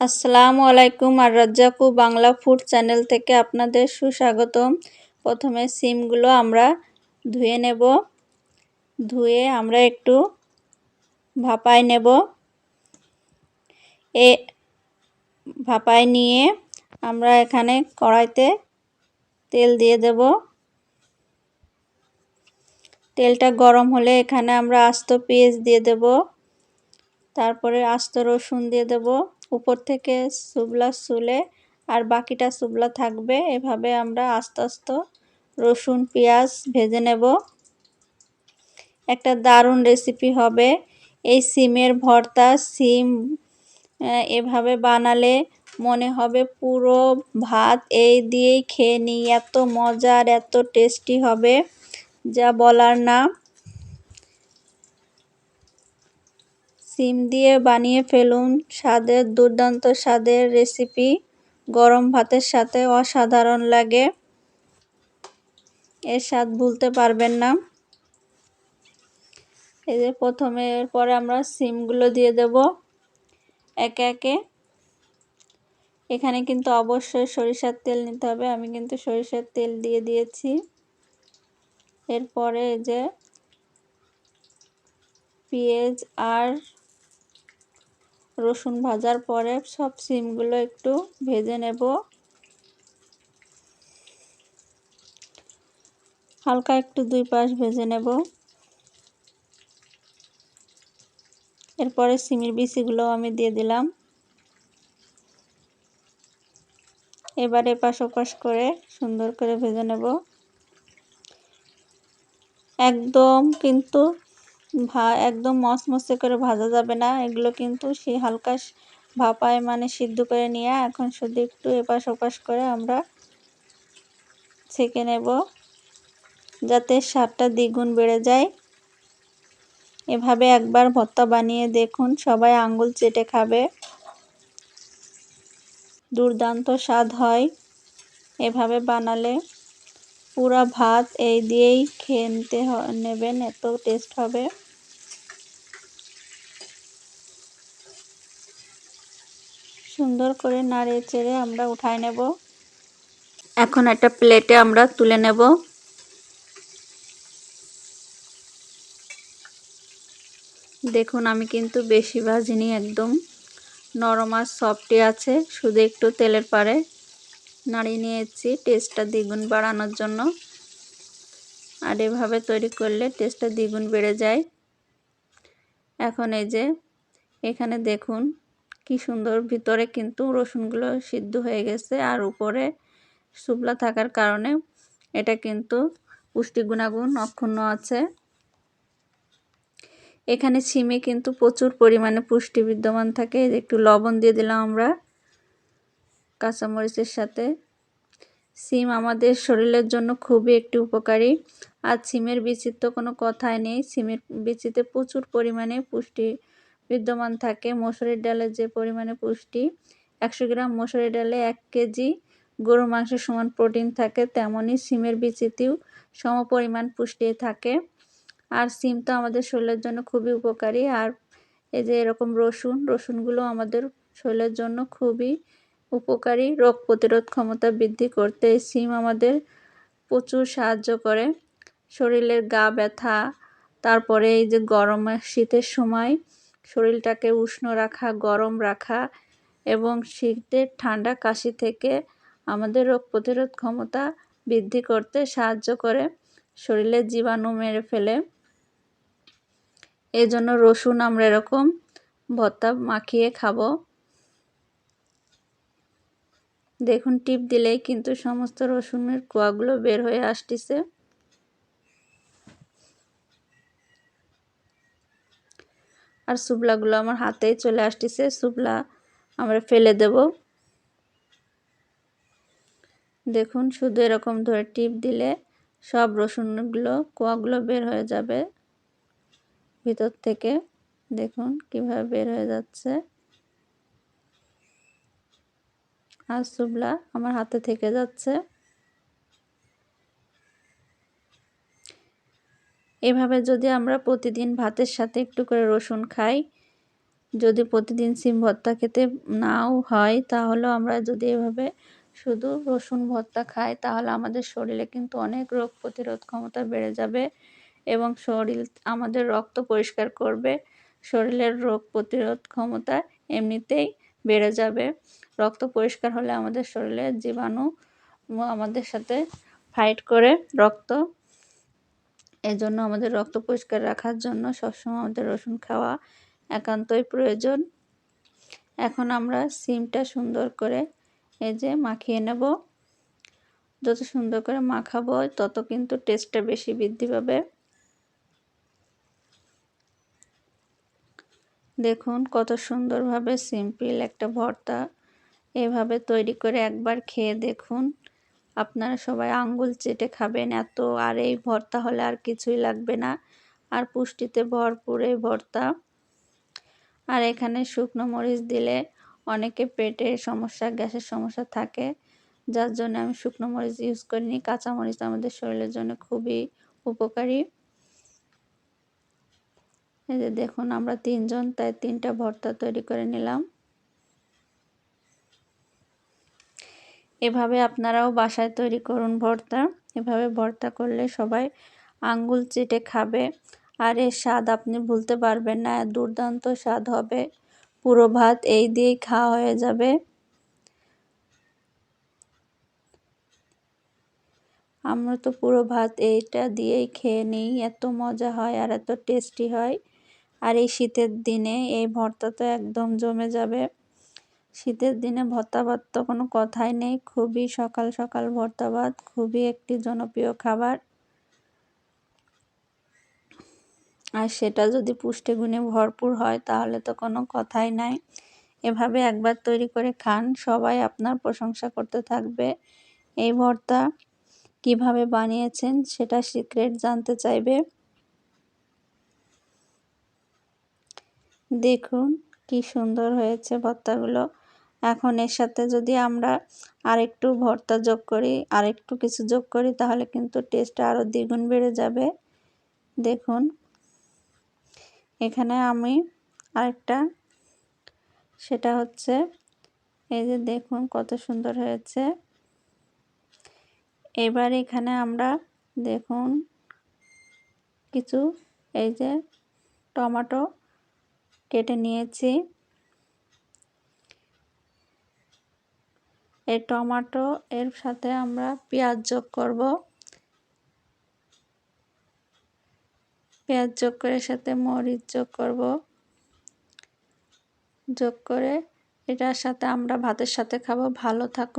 আসসালামু আলাইকুম আর রাজ্জাকু বাংলা ফুড চ্যানেল থেকে আপনাদের সুস্বাগতম। প্রথমে সিমগুলো আমরা ধুয়ে নেব। ধুয়ে আমরা একটু ভাপায় নেব। এ ভাপায় নিয়ে আমরা এখানে কড়াইতে তেল দিয়ে দেব। তেলটা গরম হলে এখানে আমরা আস্ত পেঁয়াজ দিয়ে দেব। তারপরে আস্ত রসুন দিয়ে দেব। উপর থেকে সুবলা সুলে আর বাকিটা সুবলা থাকবে। এভাবে আমরা আস্তে আস্তে রসুন, পেঁয়াজ ভেজে নেব। একটা দারুণ রেসিপি হবে। এই সিমের ভর্তা, সিম এভাবে বানালে মনে হবে পুরো ভাত এই দিয়েই খেয়ে নিই। এত মজার, এত টেস্টি হবে, যা বলার না। সিম দিয়ে বানিয়ে ফেলুন। স্বাদের দুর্দান্ত স্বাদের রেসিপি। গরম ভাতের সাথে অসাধারণ লাগে। এর স্বাদ ভুলতে পারবেন না। এই যে প্রথমে এরপরে আমরা সিমগুলো দিয়ে দেব একে একে। এখানে কিন্তু অবশ্যই সরিষার তেল নিতে হবে। আমি কিন্তু সরিষার তেল দিয়ে দিয়েছি। এরপরে যে পেঁয়াজ আর রসুন ভাজার পরে সব সিমগুলো একটু ভেজে নেব। হালকা একটু দুই পাশ ভেজে নেব। এরপরে সিমের বিচিগুলো আমি দিয়ে দিলাম। এবারে এপাশ ওপাশ করে সুন্দর করে ভেজে নেব। একদম কিন্তু ভা, একদম মসমসে করে ভাজা যাবে না। এগুলো কিন্তু সেই হালকা ভাপায় মানে সিদ্ধ করে নিয়ে এখন শুধু একটু এপাশ ওপাশ করে আমরা ছেঁকে নেব, যাতে স্বাদটা দ্বিগুণ বেড়ে যায়। এভাবে একবার ভর্তা বানিয়ে দেখুন, সবাই আঙ্গুল চেটে খাবে। দুর্দান্ত স্বাদ হয় এভাবে বানালে। পুরা ভাত এই দিয়েই খেয়ে নেবেন, এত টেস্ট হবে। সুন্দর করে নাড়িয়ে চেড়ে আমরা উঠায় নেব। এখন একটা প্লেটে আমরা তুলে নেব। দেখুন, আমি কিন্তু বেশি ভাজিনি একদম। নরম আর সফটই আছে, শুধু একটু তেলের পারে নাড়িয়ে নিয়েছি। টেস্টটা দ্বিগুণ বাড়ানোর জন্য। আর এভাবে তৈরি করলে টেস্টটা দ্বিগুণ বেড়ে যায়। এখন এই যে, এখানে দেখুন কি সুন্দর ভিতরে কিন্তু রসুনগুলো সিদ্ধ হয়ে গেছে। আর উপরে শুকলা থাকার কারণে এটা কিন্তু পুষ্টি গুণাগুণ অক্ষুণ্ণ আছে। এখানে সিমে কিন্তু প্রচুর পরিমাণে পুষ্টি বিদ্যমান থাকে। একটু লবণ দিয়ে দিলাম আমরা। কাঁচামরিচের সাথে। সিম আমাদের শরীরের জন্য খুবই একটি উপকারী। আর সিমের বিচির তো কোনো কথাই নেই। সিমের বিচিতে প্রচুর পরিমাণে পুষ্টি বিদ্যমান থাকে। মসুরির ডালের যে পরিমাণে পুষ্টি, একশো গ্রাম মসুরির ডালে এক কেজি গরু মাংসের সমান প্রোটিন থাকে তেমনই সিমের বিচিতেও সম পরিমাণ পুষ্টি থাকে। আর সিম তো আমাদের শরীরের জন্য খুবই উপকারী। আর এই যে এরকম রসুন, রসুনগুলো আমাদের শরীরের জন্য খুবই উপকারী রোগ প্রতিরোধ ক্ষমতা বৃদ্ধি করতে সিম আমাদের প্রচুর সাহায্য করে। শরীরের গা ব্যথা, তারপরে এই যে গরম শীতের সময় শরীরটাকে উষ্ণ রাখা, গরম রাখা এবং শীতের ঠান্ডা কাশি থেকে আমাদের রোগ প্রতিরোধ ক্ষমতা বৃদ্ধি করতে সাহায্য করে। শরীরের জীবাণু মেরে ফেলে। এই জন্য রসুন আমরা এরকম ভর্তা মাখিয়ে খাব। দেখুন, টিপ দিলেই কিন্তু সমস্ত রসুনের কোয়াগুলো বের হয়ে আসতেছে। আর সুবলাগুলো আমার হাতেই চলে আসতেছে। সুবলা আমরা ফেলে দেব। দেখুন, শুধু এরকম ধরে টিপ দিলে সব রসুনগুলো, কোয়াগুলো বের হয়ে যাবে ভিতর থেকে। দেখুন, কীভাবে বের হয়ে যাচ্ছে। আর সুবলা আমার হাতে থেকে যাচ্ছে। এভাবে যদি আমরা প্রতিদিন ভাতের সাথে একটু করে রসুন খাই, যদি প্রতিদিন সিম ভর্তা খেতে নাও হয়, তাহলেও আমরা যদি এভাবে শুধু রসুন ভর্তা খাই, তাহলে আমাদের শরীরে কিন্তু অনেক রোগ প্রতিরোধ ক্ষমতা বেড়ে যাবে এবং শরীর আমাদের রক্ত পরিষ্কার করবে। শরীরের রোগ প্রতিরোধ ক্ষমতা এমনিতেই বেড়ে যাবে। রক্ত পরিষ্কার হলে আমাদের শরীরে জীবাণু আমাদের সাথে ফাইট করে রক্ত। এজন্য আমাদের রক্ত পরিষ্কার রাখার জন্য সবসময় আমাদের রসুন খাওয়া একান্তই প্রয়োজন। এখন আমরা সিমটা সুন্দর করে এই যে মাখিয়ে নেব। যত সুন্দর করে মাখাবো, তত কিন্তু টেস্টটা বেশি বৃদ্ধি পাবে। দেখুন কত সুন্দরভাবে সিম্পল একটা ভর্তা এভাবে তৈরি করে একবার খেয়ে দেখুন। আপনারা সবাই আঙ্গুল চেটে খাবেন এত, আর এই ভর্তা হলে আর কিছুই লাগবে না। আর পুষ্টিতে ভরপুর এই ভর্তা। আর এখানে শুকনো মরিচ দিলে অনেকে পেটের সমস্যা, গ্যাসের সমস্যা থাকে। যার জন্য আমি শুকনো মরিচ ইউজ করিনি। কাঁচা মরিচ আমাদের শরীরের জন্য খুবই উপকারী। এই যে দেখুন, আমরা তিনজন, তাই তিনটা ভর্তা তৈরি করে নিলাম। এভাবে আপনারাও বাসায় তৈরি করুন ভর্তা। এভাবে ভর্তা করলে সবাই আঙ্গুল চেটে খাবে। আর এর স্বাদ আপনি ভুলতে পারবেন না, দুর্দান্ত স্বাদ হবে। পুরো ভাত এই দিয়েই খাওয়া হয়ে যাবে। আমরা তো পুরো ভাত এইটা দিয়েই খেয়ে নিই, এত মজা হয় আর এত টেস্টি হয়। আর এই শীতের দিনে এই ভর্তা তো একদম জমে যাবে। শীতের দিনে ভর্তা ভাত তো কোনো কথাই নেই। খুবই সকাল সকাল ভর্তা ভাত, খুবই একটি জনপ্রিয় খাবার। আর সেটা যদি পুষ্টিগুণে ভরপুর হয়, তাহলে তো কোনো কথাই নাই। এভাবে একবার তৈরি করে খান। সবাই আপনার প্রশংসা করতে থাকবে। এই ভর্তা কীভাবে বানিয়েছেন, সেটা সিক্রেট জানতে চাইবে। দেখুন কি সুন্দর হয়েছে ভর্তাগুলো। এখন এর সাথে যদি আমরা আরেকটু ভর্তা যোগ করি, আরেকটু কিছু যোগ করি, তাহলে কিন্তু টেস্টটা আরও দ্বিগুণ বেড়ে যাবে। দেখুন, এখানে আমি আরেকটা, সেটা হচ্ছে, এই যে দেখুন কত সুন্দর হয়েছে। এবার এখানে আমরা দেখুন কিছু, এই যে টমেটো কেটে নিয়েছি। এই টমেটো, এর সাথে আমরা পেঁয়াজ যোগ করব। পেঁয়াজ যোগ করে সাথে মরিচ যোগ করব। যোগ করে এটার সাথে আমরা ভাতের সাথে খাব। ভালো থাকুন।